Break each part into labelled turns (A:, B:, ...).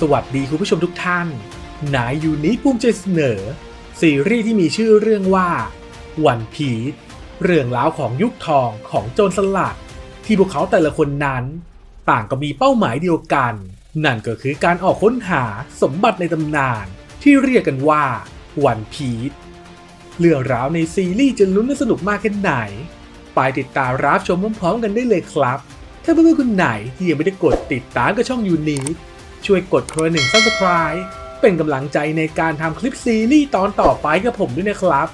A: สวัสดีคุณผู้ชมทุกท่านนายยูนิภูมิใจเสนอ ซีรีส์ที่มีชื่อเรื่องว่าวันพีชเรื่องราวของยุคทองของโจรสลัด ที่พวกเขาแต่ละคนนั้น ต่างก็มีเป้าหมายเดียวกัน นั่นก็คือการออกค้นหาสมบัติในตำนาน ที่เรียกกันว่าวันพีชเรื่องราวในซีรีส์จะลุ้นและสนุกมากแค่ไหน ไปติดตามรับชมพร้อมๆกันได้เลยครับ ถ้าเพื่อนๆคนไหนที่ยังไม่ได้กดติดตามกับช่องยูนิ ช่วยกดคนละหนึ่ง subscribe เป็นกำลังใจในการทำคลิปซีรีส์ตอนต่อไปกับผมด้วยนะครับ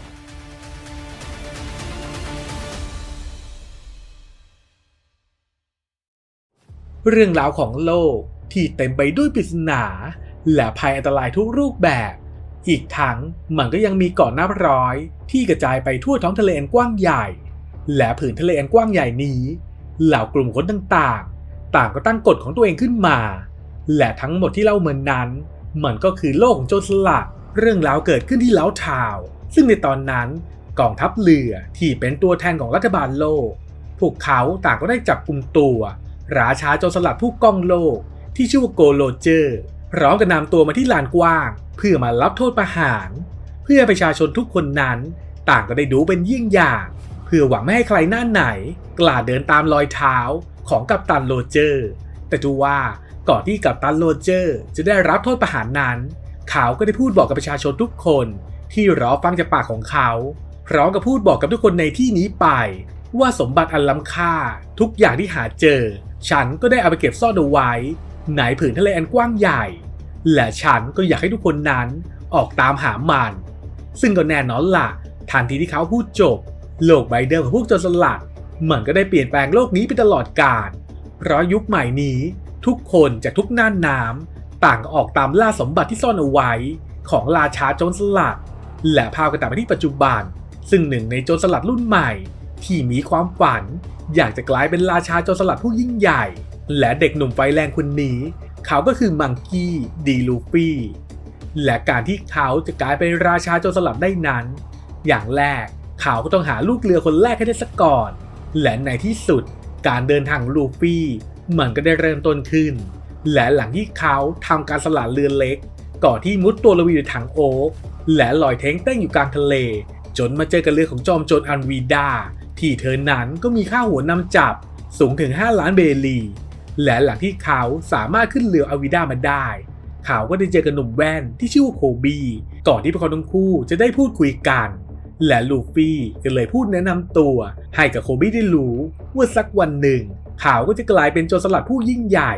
A: เรื่องราวของโลกที่เต็มไปด้วยปริศนา และภัยอันตรายทุกรูปแบบ อีกทั้งมันก็ยังมีเกาะน้ำร้อย ที่กระจายไปทั่วท้องทะเลอันกว้างใหญ่ และผืนทะเลอันกว้างใหญ่นี้ เหล่ากลุ่มคนต่างๆ ต่างก็ตั้งกฎของตัวเองขึ้นมา และทั้งหมดที่เล่าเหมือนนั้น มันก็คือโลกของโจรสลัด เรื่องราวเกิดขึ้นที่เล้าทาว ซึ่งในตอนนั้นกองทัพเรือที่เป็นตัวแทนของรัฐบาลโลก พวกเขาต่างก็ได้จับกลุ่มตัว ราชาโจรสลัดผู้ก้องโลก ที่ชื่อว่าโกโลเจอร์พร้อมกับนำตัวมาที่ลานกว้าง เพื่อมารับโทษประหาร เพื่อประชาชนทุกคนนั้น ต่างก็ได้ดูเป็นเยี่ยงอย่าง เพื่อหวังไม่ให้ใครหน้าไหน กล้าเดินตามรอยเท้าของกัปตันโรเจอร์ แต่ดูว่า ก่อนที่กัปตันโรเจอร์ จะได้รับโทษประหารนั้น เขาก็ได้พูดบอกกับประชาชนทุกคน ที่รอฟังจากปากของเขา พร้อมกับพูดบอกกับทุกคนในที่นี้ไป ว่าสมบัติอันล้ำค่า ทุกอย่างที่หาเจอ ฉันก็ได้เอาไปเก็บซ่อนเอาไว้ในผืนทะเลอันกว้างใหญ่ และฉันก็อยากให้ทุกคนนั้นออกตามหามัน ซึ่งก็แน่นอนล่ะ ทันทีที่เขาพูดจบ โลกใบเดิมของพวกโจรสลัดมันก็ได้เปลี่ยนแปลงโลกนี้ไปตลอดกาล เพราะยุคใหม่นี้ ทุกคนจากทุกน่านน้ำต่างออกตามล่าสมบัติที่ซ่อนเอาไว้ของราชาโจรสลัด และพากันต่างไปที่ปัจจุบัน ซึ่งหนึ่งในโจรสลัดรุ่นใหม่ ที่มีความฝัน อยากจะกลายเป็นราชาโจรสลัดผู้ยิ่งใหญ่ และเด็กหนุ่มไฟแรงคนนี้ เขาก็คือมังกี้ดีลูฟี่และการที่เขาจะกลายเป็นราชาโจรสลัดได้นั้น อย่างแรกเขาก็ต้องหาลูกเรือคนแรกให้ได้สักก่อน และในที่สุดการเดินทางของลูฟี่ มันก็ได้เริ่มต้นขึ้น และหลังที่เขาทำการสลัดเรือเล็ก ก่อนที่มุดตัวลงไปอยู่ในถังโอ๊กและลอยเท้งเต้งอยู่กลางทะเล จนมาเจอกับเรือของจอมโจรอันวีดา ที่เธอนั้นก็มีค่าหัวนำจับสูงถึง 5 ล้านเบลี และหลังที่เขาสามารถขึ้นเรืออวิดามาได้เขาก็ได้เจอกับหนุ่มแว่นที่ชื่อว่าโคบี ก่อนที่พวกเขาทั้งคู่จะได้พูดคุยกัน และลูฟี่ก็เลยพูดแนะนำตัว ให้กับโคบี้ได้รู้ว่าสักวันหนึ่ง เขาก็จะกลายเป็นโจรสลัดผู้ยิ่งใหญ่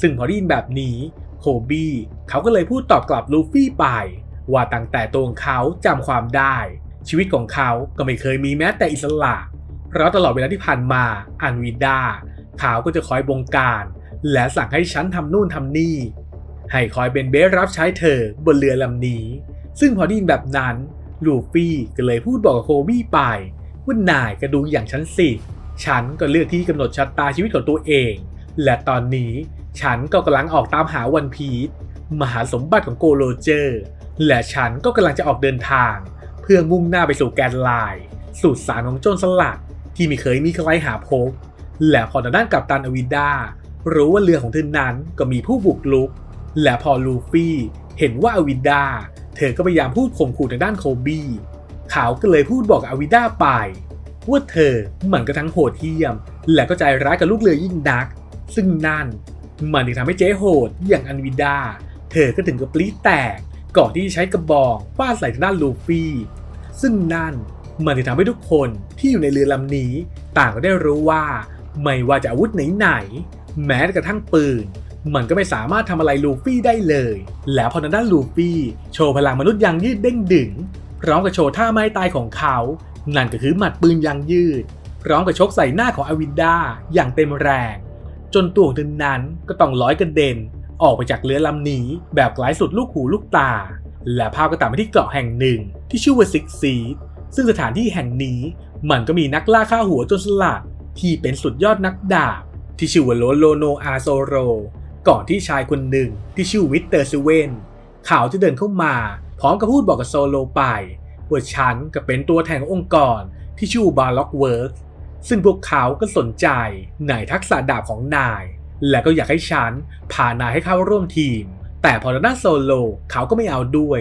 A: ซึ่งพอได้ยินแบบนี้โคบี้เขาก็เลยพูดตอบกลับลูฟี่ไป ว่าตั้งแต่ตัวของเขาจำความได้ ชีวิตของเขาก็ไม่เคยมีแม้แต่อิสระเพราะตลอดเวลาที่ผ่านมาอันวิดาเขาก็จะคอยบงการ และสั่งให้ฉันทำนู่นทำนี่ ให้คอยเป็นเบสรับใช้เธอบนเรือลำนี้ ซึ่งพอได้ยินแบบนั้น ลูฟี่ก็เลยพูดบอกกับโคบี้ไปว่านายก็ดูอย่างฉันสิ ฉันก็เลือกที่กำหนดชะตาชีวิตของตัวเอง และตอนนี้ฉันก็กำลังออกตามหาวันพีชมหาสมบัติของโกโลเจอร์ และฉันก็กำลังจะออกเดินทาง เพื่อมุ่งหน้าไปสู่แกนไลน์สู่สารของโจรสลัดที่ไม่เคยมีใครหาพบ และพอทางด้านกัปตันอวินดารู้ว่าเรือของเธอนั้นก็มีผู้บุกรุก และพอลูฟี่เห็นว่าอวินดา เธอก็พยายามพูดข่มขู่ทางด้านโคบีเขาก็เลยพูดบอกกับอวินดาไปว่าเธอเหมือนกับทั้งโหดเหี้ยม และก็ใจร้ายกับลูกเรือยิ่งนัก ซึ่งนั่นมันถึงทำให้เจ๊โหดอย่างอันวินดา เธอก็ถึงกับปลีแตกก่อนที่จะใช้กระบองฟาดใส่ทางด้านลูฟี่ ซึ่งนั่นมันถึงทำให้ทุกคนที่อยู่ในเรือลำนี้ ต่างก็ได้รู้ว่า ไม่ว่าจะอาวุธไหนๆแม้กระทั่งปืน มันก็ไม่สามารถทำอะไรลูฟี่ได้เลย แล้วพอทางด้านลูฟี่โชว์พลังมนุษย์ยางยืดเด้งดึงพร้อมกับโชว์ท่าไม้ตายของเขา นั่นก็คือหมัดปืนยางยืด พร้อมกับชกใส่หน้าของอวินดาอย่างเต็มแรง จนตัวของเธอนั้นก็ต้องร้อยกระเด็น ออกไปจากเรือลำนี้แบบไกลสุดลูกหูลูกตา และภาพก็ตัดมาที่เกาะแห่งหนึ่งที่ชื่อว่าซิกซีดซึ่งสถานที่แห่งนี้มันก็มีนักล่าฆ่าหัวจนสลัดที่เป็นสุดยอดนักดาบที่ชื่อว่าโลโลโนอาโซโร ก่อนที่ชายคนหนึ่งที่ชื่อวิตเตอร์ซิเวนเขาจะเดินเข้ามา พร้อมกับพูดบอกกับโซโลไปว่าฉันก็เป็นตัวแทนขององค์กรที่ชื่อบาล็อกเวิร์กซึ่งพวกเขาก็สนใจในทักษะดาบของนาย และก็อยากให้ฉันพานายให้เข้าร่วมทีม แต่พอด้านโซโลเขาก็ไม่เอาด้วย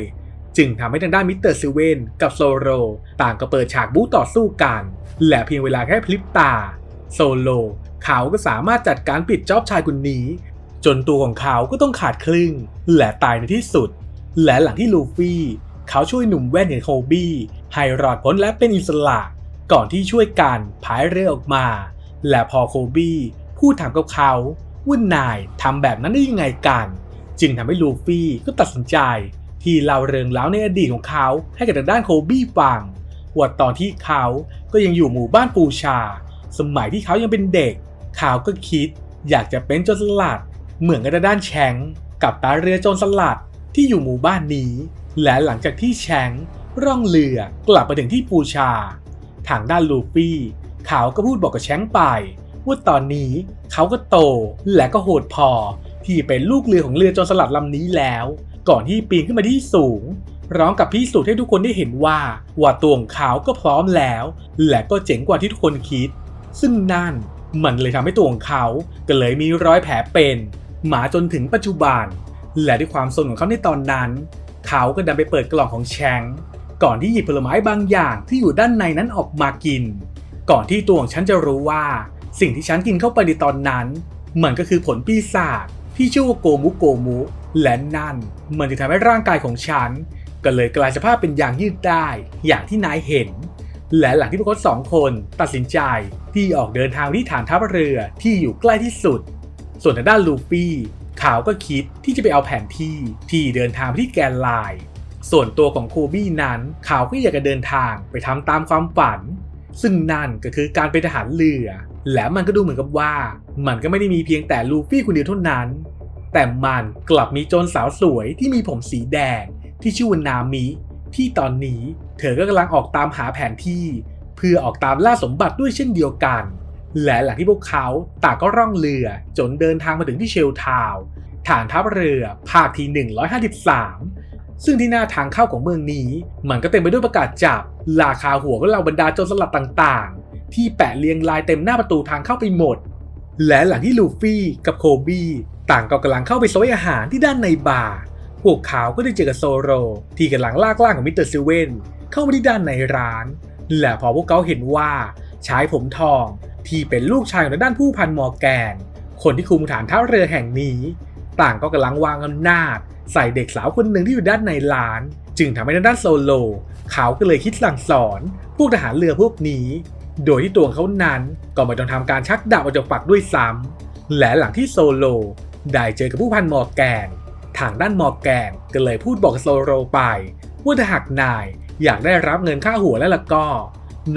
A: จึงทำให้ทางด้านมิสเตอร์ซิเวนกับโซโลต่างก็เปิดฉากบู๊ต่อสู้กัน และเพียงเวลาแค่พลิบตา โซโลเขาก็สามารถจัดการปิดจ็อบชายคนนี้ จนตัวของเขาก็ต้องขาดครึ่ง และตายในที่สุด และหลังที่ลูฟี่ เขาช่วยหนุ่มแว่นอย่างโคบี้ให้รอดพ้นและเป็นอิสระ ก่อนที่ช่วยกันพายเรือออกมา และพอโคบี้พูดถามกับเขาว่านายทำแบบนั้นได้ยังไงกัน จึงทำให้ลูฟี่ก็ตัดสินใจที่เล่าเรื่องราวในอดีตของเขาให้กับทางด้านโคบี้ฟังว่าตอนที่เขาก็ยังอยู่หมู่บ้านปูชา สมัยที่เขายังเป็นเด็ก เขาก็คิดอยากจะเป็นโจรสลัด เหมือนกับด้านแชงกับตาเรือโจรสลัดที่อยู่หมู่บ้านนี้ และหลังจากที่แชงร่องเรือกลับมาถึงที่ปูชา ทางด้านลูฟี่เขาก็พูดบอกกับแชงไป ว่าตอนนี้เขาก็โตและก็โหดพอ ที่เป็นลูกเรือของเรือโจรสลัดลำนี้แล้ว ก่อนที่ปีนขึ้นมาที่สูงร้องกับพิสูจน์ให้ทุกคนได้เห็นว่าว่าตัวของเขาก็พร้อมแล้ว และก็เจ๋งกว่าที่ทุกคนคิด ซึ่งนั่นมันเลยทำให้ตัวของเขาก็เลยมีรอยแผลเป็น มาจนถึงปัจจุบัน และด้วยความสนของเขาในตอนนั้น เขาก็ดันไปเปิดกล่องของแชงก่อนที่หยิบผลไม้บางอย่างที่อยู่ด้านในนั้นออกมากิน ก่อนที่ตัวของฉันจะรู้ว่า สิ่งที่ฉันกินเข้าไปในตอนนั้น มันก็คือผลปีศาจที่ชื่อว่าโกมุโกมุ และนั่นมันจะทำให้ร่างกายของฉัน ก็เลยกลายสภาพเป็นอย่างยืดได้อย่างที่นายเห็น และหลังที่พวกเขาสองคนตัดสินใจที่ออกเดินทางที่ฐานทัพเรือที่อยู่ใกล้ที่สุด ส่วนทางด้านลูฟี่เขาก็คิดที่จะไปเอาแผนที่ที่เดินทางไปที่แกนไลน์ส่วนตัวของโคบี้นั้นเขาก็อยากจะเดินทางไปทำตามความฝัน ซึ่งนั่นก็คือการเป็นทหารเรือ และมันก็ดูเหมือนกับว่า มันก็ไม่ได้มีเพียงแต่ลูฟี่คนเดียวเท่านั้น แต่มันกลับมีโจรสาวสวยที่มีผมสีแดงที่ชื่อว่านามิ ที่ตอนนี้เธอก็กำลังออกตามหาแผนที่ เพื่อออกตามล่าสมบัติด้วยเช่นเดียวกัน และหลังที่พวกเขาต่างก็ร่องเรือจนเดินทางมาถึงที่เชลทาวฐานทัพเรือภาคที่ 153 ซึ่งที่หน้าทางเข้าของเมืองนี้ มันก็เต็มไปด้วยประกาศจับราคาหัวก็เหล่าบรรดาโจรสลัดต่างๆ ที่แปะเรียงรายเต็มหน้าประตูทางเข้าไปหมด และหลังที่ลูฟี่กับโคบี้ต่างก็กำลังเข้าไปซอยอาหารที่ด้านในบาร์พวกเขาก็ได้เจอกับโซโร ที่กำลังลากล่างของมิสเตอร์ซิเวนเข้ามาที่ด้านในร้าน และพอพวกเขาเห็นว่าชายผมทอง ที่เป็นลูกชายของด้านผู้พันมอร์แกน คนที่คุมฐานท่าเรือแห่งนี้ ต่างก็กำลังวางอำนาจ ใส่เด็กสาวคนหนึ่งที่อยู่ด้านในร้าน จึงทำให้ด้านโซโล เขาก็เลยคิดสั่งสอน พวกทหารเรือพวกนี้ โดยที่ตัวเขานั้นก็ไม่ต้องทำการชักดาบออกจากฝักด้วยซ้ำและหลังที่โซโลได้เจอกับผู้พันมอร์แกน ทางด้านมอร์แกนก็เลยพูดบอกโซโลไปว่าถ้าหากนายอยากได้รับเงินค่าหัวแล้วล่ะก็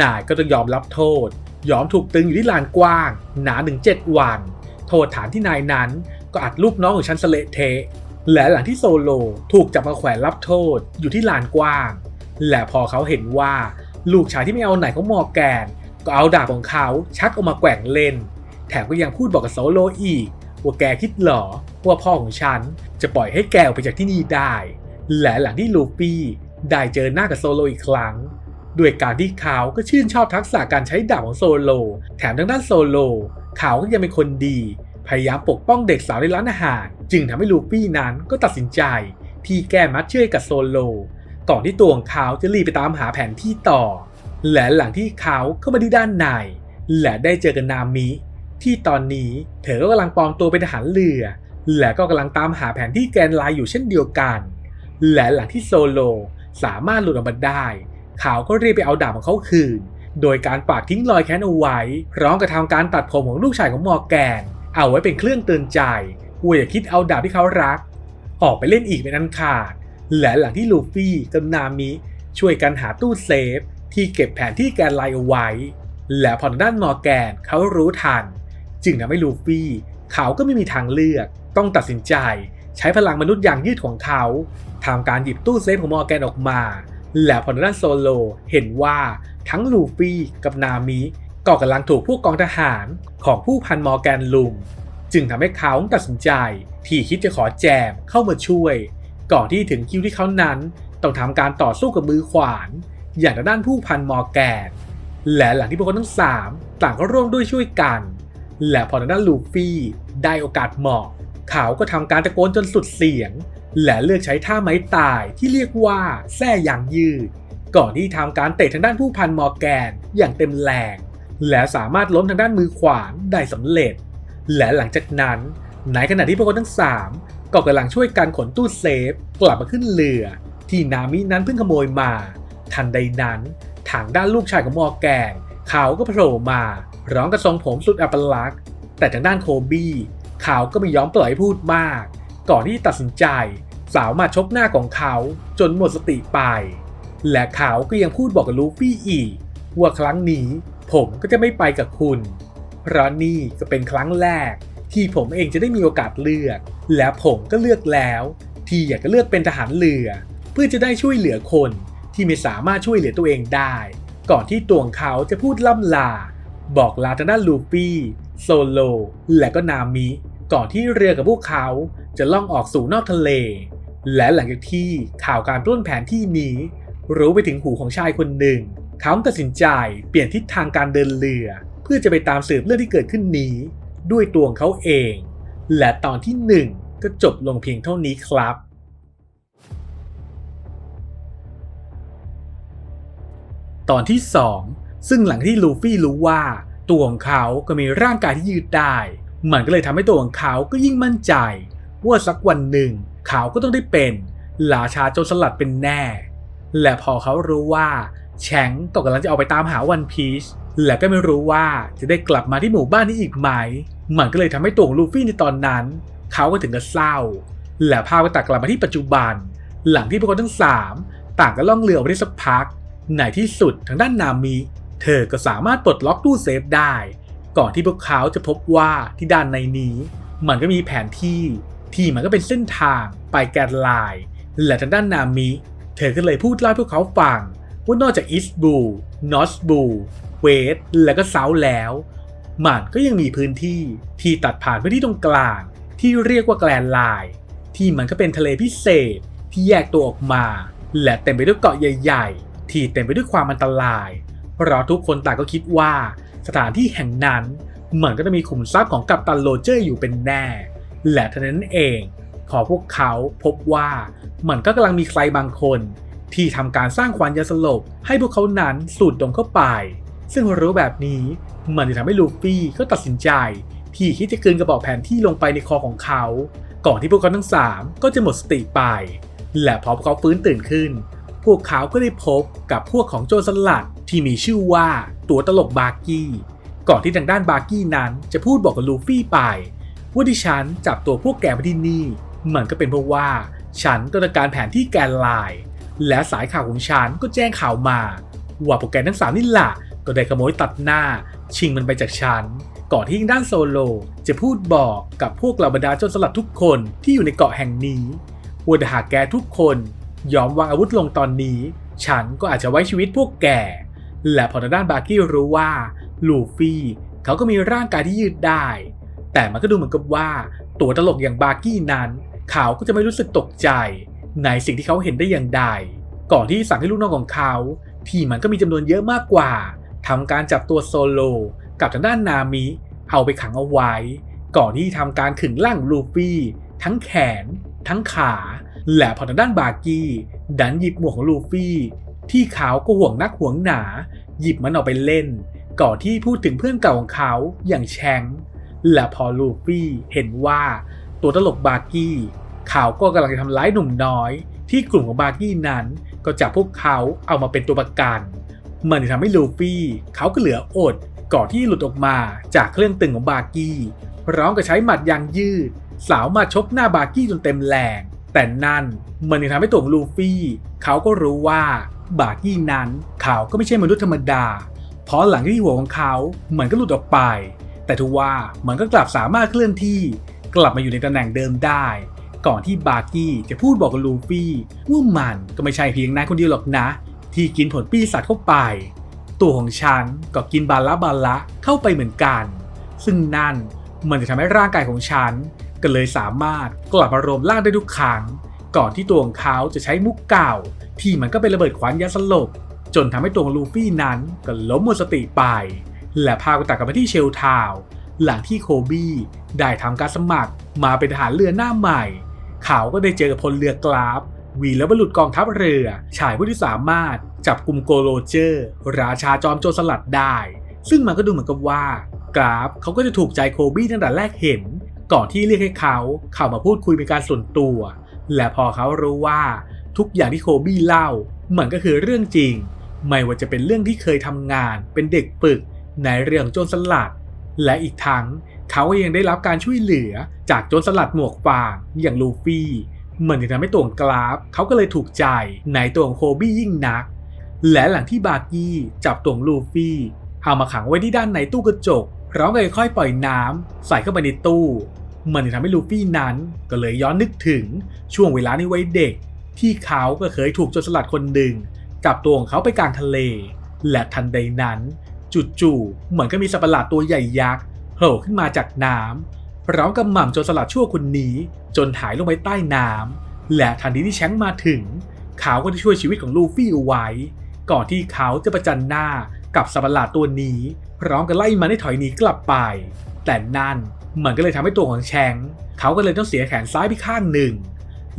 A: นายก็ต้องยอมรับโทษ ยอมถูกตึงอยู่ที่ลานกว้าง หนาถึง7วัน โทษฐานที่นายนั้นก็อัดลูกน้องของฉันสเลเทะและหลังที่โซโลถูกจับมาแขวนรับโทษอยู่ที่ลานกว้าง และพอเขาเห็นว่าลูกชายที่ไม่เอาไหนของมอแกน ก็เอาดาบของเขาชักออกมาแกว่งเล่น แถมก็ยังพูดบอกกับโซโลอีกว่าแกคิดหรอว่าพ่อของฉันจะปล่อยให้แกออกไปจากที่นี่ได้ และหลังที่ลูฟี่ได้เจอหน้ากับโซโลอีกครั้ง ด้วยการที่เขาก็ชื่นชอบทักษะการใช้ดาบของโซโล แถมทางด้านโซโล เขาก็ยังเป็นคนดี พยายามปกป้องเด็กสาวในร้านอาหาร จึงทำให้ลูฟี่นั้นก็ตัดสินใจ ที่แก้มัดเชื่อกับโซโล ก่อนที่ตัวของเขาจะรีบไปตามหาแผนที่ต่อ และหลังที่เขาเข้ามาที่ด้านใน และได้เจอกับนามิ ที่ตอนนี้เธอก็กำลังปลอมตัวเป็นทหารเรือ และก็กำลังตามหาแผนที่แกนไลน์อยู่เช่นเดียวกัน และหลังที่โซโลสามารถหลุดออกมาได้ ขาก็รีบไปเอาดาบของเขาคืน โดยการฝากทิ้งรอยแค้นเอาไว้พร้อมกับทำการตัดผมของลูกชายของมอร์แกน เอาไว้เป็นเครื่องเตือนใจว่าอย่าคิดเอาดาบที่เขารัก ออกไปเล่นอีกเป็นอันขาด และหลังที่ลูฟี่กับนามิช่วยกันหาตู้เซฟ ที่เก็บแผนที่แกนไลเอาไว้ และพอทางด้านมอร์แกนเขารู้ทัน จึงทำให้ลูฟี่เขาก็ไม่มีทางเลือก ต้องตัดสินใจ ใช้พลังมนุษย์อย่างยืดของเขาทำการหยิบตู้เซฟของมอร์แกนออกมา และพอทางด้านโซโลเห็นว่าทั้งลูฟี่กับนามิก็กำลังถูกพวกกองทหารของผู้พันมอร์แกนลุม จึงทำให้เขาตัดสินใจที่คิดจะขอแจมเข้ามาช่วย ก่อนที่ถึงคิวที่เขานั้นต้องทำการต่อสู้กับมือขวาน อย่างด้านผู้พันมอร์แกน และหลังที่พวกเขาทั้งสามต่างก็ร่วมด้วยช่วยกัน และพอทางด้านลูฟี่ได้โอกาสเหมาะ เขาก็ทำการตะโกนจนสุดเสียง และเลือกใช้ท่าไม้ตายที่เรียกว่าแส้ยางยืด ก่อนที่ทำการเตะทางด้านผู้พันมอร์แกนอย่างเต็มแรง และสามารถล้มทางด้านมือขวานได้สำเร็จ และหลังจากนั้นในขณะที่พวกเขาทั้ง 3 ก็กำลังช่วยกันขนตู้เซฟ กลับมาขึ้นเรือ ที่นามินั้นเพิ่งขโมยมา ทันใดนั้นทางด้านลูกชายของมอร์แกนเขาก็โผล่มาร้องกระทรงผมสุดอัปลักษณ์แต่ทางด้านโคบี้เขาก็ไม่ยอมปล่อยให้พูดมาก ก่อนที่ตัดสินใจ สาวมาชกหน้าของเขาจนหมดสติไป และเขาก็ยังพูดบอกกับลูฟี่อีก ว่าครั้งนี้ผมก็จะไม่ไปกับคุณ เพราะนี่ก็เป็นครั้งแรก ที่ผมเองจะได้มีโอกาสเลือก และผมก็เลือกแล้ว ที่อยากจะเลือกเป็นทหารเรือ เพื่อจะได้ช่วยเหลือคนที่ไม่สามารถช่วยเหลือตัวเองได้ ก่อนที่ตัวของเขาจะพูดล่ำลา บอกลาทางด้านลูฟี่โซโล และก็นามิ ก่อนที่เรือกับพวกเขาจะล่องออกสู่นอกทะเล และหลังจากที่ข่าวการปล้นแผนที่นี้ รู้ไปถึงหูของชายคนหนึ่ง เขาตัดสินใจเปลี่ยนทิศทางการเดินเรือ เพื่อจะไปตามสืบเรื่องที่เกิดขึ้นนี้ ด้วยตัวของเขาเอง และตอนที่หนึ่งก็จบลงเพียงเท่านี้ครับตอนที่ 2 ซึ่งหลังที่ลูฟี่รู้ว่าตัวของเขาก็มีร่างกายที่ยืดได้ มันก็เลยทำให้ตัวของเขาก็ยิ่งมั่นใจ ว่าสักวันหนึ่ง เขาก็ต้องได้เป็นราชาโจรสลัดเป็นแน่ และพอเขารู้ว่าแชงก์ก็กำลังจะออกไปตามหาวันพีชและก็ไม่รู้ว่าจะได้กลับมาที่หมู่บ้านนี้อีกไหม มันก็เลยทำให้ตัวของลูฟี่ในตอนนั้น เขาก็ถึงกับเศร้า และพาไปตัดกลับมาที่ปัจจุบัน หลังที่พวกเขาทั้งสามต่างก็ล่องเรือออกไปได้สักพัก ในที่สุดทางด้านนามิ เธอก็สามารถปลดล็อกตู้เซฟได้ ก่อนที่พวกเขาจะพบว่าที่ด้านในนี้ มันก็มีแผนที่ที่มันก็เป็นเส้นทาง ไปแกนไลน์และทางด้านนามิ เธอก็เลยพูดเล่าให้พวกเขาฟัง ว่านอกจากอีสต์บูนอสบูเวสและก็เซาแล้ว มันก็ยังมีพื้นที่ที่ตัดผ่านพื้นที่ตรงกลาง ที่เรียกว่าแกลนไลน์ที่มันก็เป็นทะเลพิเศษที่แยกตัวออกมา และเต็มไปด้วยเกาะใหญ่ ๆ ที่เต็มไปด้วยความอันตราย เพราะทุกคนต่างก็คิดว่าสถานที่แห่งนั้นเหมือนก็จะมีขุมทรัพย์ของกัปตันโรเจอร์อยู่เป็นแน่ และเท่านั้นเอง พอพวกเขาพบว่ามันก็กำลังมีใครบางคน ที่ทำการสร้างควันยาสลบ ให้พวกเขานั้นสูดดมเข้าไป ซึ่งรู้แบบนี้มันจะทำให้ลูฟี่ก็ตัดสินใจ ที่คิดจะคืนกระบอกแผนที่ลงไปในคอของเขา ก่อนที่พวกเขาทั้งสามก็จะหมดสติไป และพอพวกเขาฟื้นตื่นขึ้น พวกเขาก็ได้พบกับพวกของโจรสลัดที่มีชื่อว่าตัวตลกบาร์กี้ก่อนที่ทางด้านบาร์กี้นั้นจะพูดบอกกับลูฟี่ไปว่าที่ฉันจับตัวพวกแกมาที่นี่ มันก็เป็นเพราะว่า ฉันต้องการแผนที่แกนไลน์และสายข่าวของฉันก็แจ้งข่าวมา ว่าพวกแกทั้งสามนี่แหละก็ได้ขโมยตัดหน้า ชิงมันไปจากฉัน ก่อนที่ด้านโซโล จะพูดบอกกับพวกเหล่าบรรดาโจรสลัดทุกคนที่อยู่ในเกาะแห่งนี้ว่าหากแกทุกคนยอมวางอาวุธลงตอนนี้ ฉันก็อาจจะไว้ชีวิตพวกแก และพอทางด้านบาร์กี้รู้ว่าลูฟี่เขาก็มีร่างกายที่ยืดได้ แต่มันก็ดูเหมือนกับว่าตัวตลกอย่างบาร์กี้นั้น เขาก็จะไม่รู้สึกตกใจในสิ่งที่เขาเห็นได้อย่างใด ก่อนที่สั่งให้ลูกน้องของเขา ที่มันก็มีจำนวนเยอะมากกว่าทำการจับตัวโซโลกับทางด้านนามิเอาไปขังเอาไว้ ก่อนที่ทำการขึงล่างลูฟี่ทั้งแขน ทั้งขา และพอทางด้านบากี้ดันหยิบหมวกของลูฟี่ ที่เขาก็ห่วงนักห่วงหนา หยิบมันออกไปเล่น ก่อนที่พูดถึงเพื่อนเก่าของเขาอย่างแชงและพอลูฟี่เห็นว่า ตัวตลกบาร์กี้เขาก็กำลังจะทำร้ายหนุ่มน้อย ที่กลุ่มของบาร์กี้นั้นก็จับพวกเขาเอามาเป็นตัวประกัน มันทำให้ลูฟี่เขาก็เหลืออดก่อนที่หลุดออกมาจากเครื่องตึงของบาร์กี้พร้อมกับใช้หมัดยางยืด สาวมาชกหน้าบาร์กี้จนเต็มแรงแต่นั่นมันทำให้ตัวของลูฟี่เขาก็รู้ว่าบาร์กี้นั้นเขาก็ไม่ใช่มนุษย์ธรรมดา เพราะหลังที่หัวของเขาเหมือนก็หลุดออกไป แต่ทว่ามันก็กลับสามารถเคลื่อนที่ กลับมาอยู่ในตำแหน่งเดิมได้ ก่อนที่บาร์กี้จะพูดบอกกับลูฟี่ว่ามันก็ไม่ใช่เพียงนายคนเดียวหรอกนะ ที่กินผลปีศาจเข้าไป ตัวของฉันก็กินบาละบาละเข้าไปเหมือนกัน ซึ่งนั่นมันจะทำให้ร่างกายของฉันก็เลยสามารถกลับมารวมร่างได้ทุกครั้ง ก่อนที่ตัวของเขาจะใช้มุกเก่า ที่มันก็เป็นระเบิดขวานยาสลบ จนทำให้ตัวของลูฟี่นั้นก็ล้มหมดสติไป และพาไปตัดกลับมาที่เชลทาว หลังที่โคบี้ได้ทำการสมัครมาเป็นทหารเรือหน้าใหม่ เขาก็ได้เจอกับพลเรือกราฟ วีและบรรลุกองทัพเรือ ชายผู้ที่สามารถจับกลุ่มโกโรเจอร์ ราชาจอมโจรสลัดได้ ซึ่งมันก็ดูเหมือนกับว่ากราฟเขาก็จะถูกใจโคบี้ตั้งแต่แรกเห็น ก่อนที่เรียกให้เขาเข้ามาพูดคุยเป็นการส่วนตัว และพอเขารู้ว่าทุกอย่างที่โคบี้เล่ามันก็คือเรื่องจริง ไม่ว่าจะเป็นเรื่องที่เคยทำงานเป็นเด็กฝึกในเรื่องโจรสลัด และอีกทั้งเขาก็ยังได้รับการช่วยเหลือจากโจรสลัดหมวกฟางอย่างลูฟี่เหมือนจะทำให้ตัวของกราฟเขาก็เลยถูกใจในตัวของโคบี้ยิ่งนัก และหลังที่บาร์กี้จับตัวของลูฟี่ เอามาขังไว้ที่ด้านในตู้กระจกพร้อมกับค่อยปล่อยน้ำใส่เข้าไปในตู้ มันจะทำให้ลูฟี่นั้นก็เลยย้อนนึกถึงช่วงเวลาในวัยเด็ก ที่เขาก็เคยถูกโจรสลัดคนหนึ่งจับตัวของเขาไปกลางทะเล และทันใดนั้น จู่ๆเหมือนก็มีสัตว์ประหลาดตัวใหญ่ยักษ์โผล่ขึ้นมาจากน้ำพร้อมกับหม่ำโจรสลัดชั่วคนนี้ จนหายลงไปใต้น้ำและทันทีที่แชงมาถึง เขาก็ได้ช่วยชีวิตของลูฟี่เอาไว้ ก่อนที่เขาจะประจันหน้ากับสัตว์ประหลาดตัวนี้ พร้อมกับไล่มันให้ถอยหนีกลับไป แต่นั่นมันก็เลยทำให้ตัวของแชงเขาก็เลยต้องเสียแขนซ้ายไปข้างหนึ่ง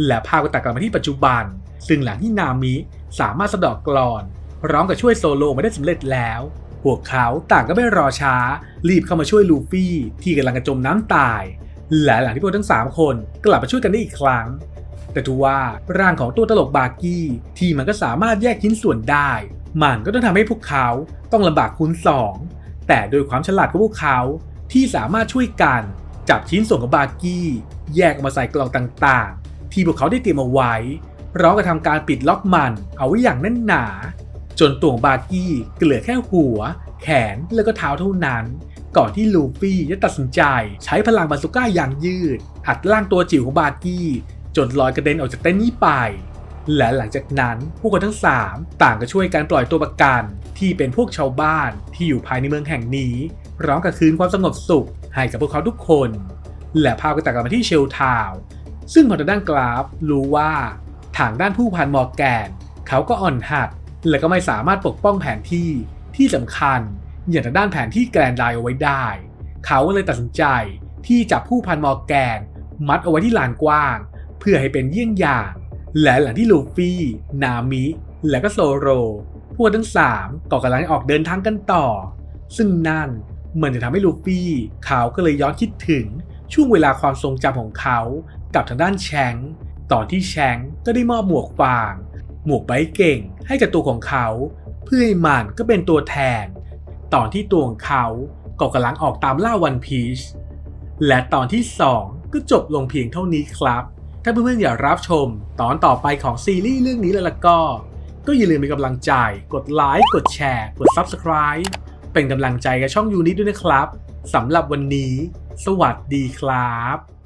A: และภาก็ตัดกลับมาที่ปัจจุบัน ซึ่งหลังที่นามิสามารถสะดอกกลอนพร้อมกับช่วยโซโลมาได้สำเร็จแล้ว พวกเขาต่างก็ไม่รอช้า รีบเข้ามาช่วยลูฟี่ที่กำลังจะจมน้ำตาย และหลังที่พวกทั้ง 3 คนกลับมาช่วยกันได้อีกครั้ง แต่ทว่าร่างของตัวตลกบาร์กี้ที่มันก็สามารถแยกชิ้นส่วนได้ มันก็ต้องทำให้พวกเขาต้องลำบากคูณสองแต่โดยความฉลาดของพวกเขาที่สามารถช่วยกันจับชิ้นส่วนของบาร์กี้ แยกออกมาใส่กล่องต่างๆ ที่พวกเขาได้เตรียมเอาไว้พร้อมกับทำการปิดล็อกมันเอาไว้อย่างแน่นหนา จนตัวของบาร์กี้เหลือแค่หัว แขนแล้วก็เท้าเท่านั้น ก่อนที่ลูฟี่จะตัดสินใจ ใช้พลังบาซูก้าอย่างยืด อัดร่างตัวจิ๋วของบาร์กี้ จนลอยกระเด็นออกจากเต็นท์นี้ไป และหลังจากนั้นพวกเขาทั้ง 3 ต่างก็ช่วยกันปล่อยตัวประกัน ที่เป็นพวกชาวบ้านที่อยู่ภายในเมืองแห่งนี้พร้อมกับคืนความสงบสุขให้กับพวกเขาทุกคน และภาพก็ตัดกลับมาที่เชลทาวซึ่งพอทางด้านกราฟรู้ว่าทางด้านผู้พันมอร์แกน เขาก็อ่อนหัด และก็ไม่สามารถปกป้องแผนที่ที่สำคัญ อย่างทางด้านแผนที่แกรนไดน์เอาไว้ได้ เขาก็เลยตัดสินใจที่จับผู้พันมอแกน มัดเอาไว้ที่ลานกว้าง เพื่อให้เป็นเยี่ยงอย่าง และหลังที่ลูฟี่ นามิ และก็โซโร พวกทั้งสามก็กำลังออกเดินทางกันต่อ ซึ่งนั่นเหมือนจะทำให้ลูฟี่เขาก็เลยย้อนคิดถึงช่วงเวลาความทรงจำของเขากับทางด้านแชงตอนที่แชงก็ได้มอบหมวกฟาง หมวกใบเก่งให้กับตัวของเขา เพื่อให้มันก็เป็นตัวแทน ตอนที่ตัวของเขาก็กำลังออกตามล่าวันพีชและตอนที่ 2 ก็จบลงเพียงเท่านี้ครับ ถ้าเพื่อนๆอยากรับชมตอนต่อไปของซีรีส์เรื่องนี้แล้วล่ะก็ ก็อย่าลืมเป็นกำลังใจ กดไลค์ กดแชร์ กด Subscribe เป็นกำลังใจกับช่องยูนิตด้วยนะครับสำหรับวันนี้ สวัสดีครับ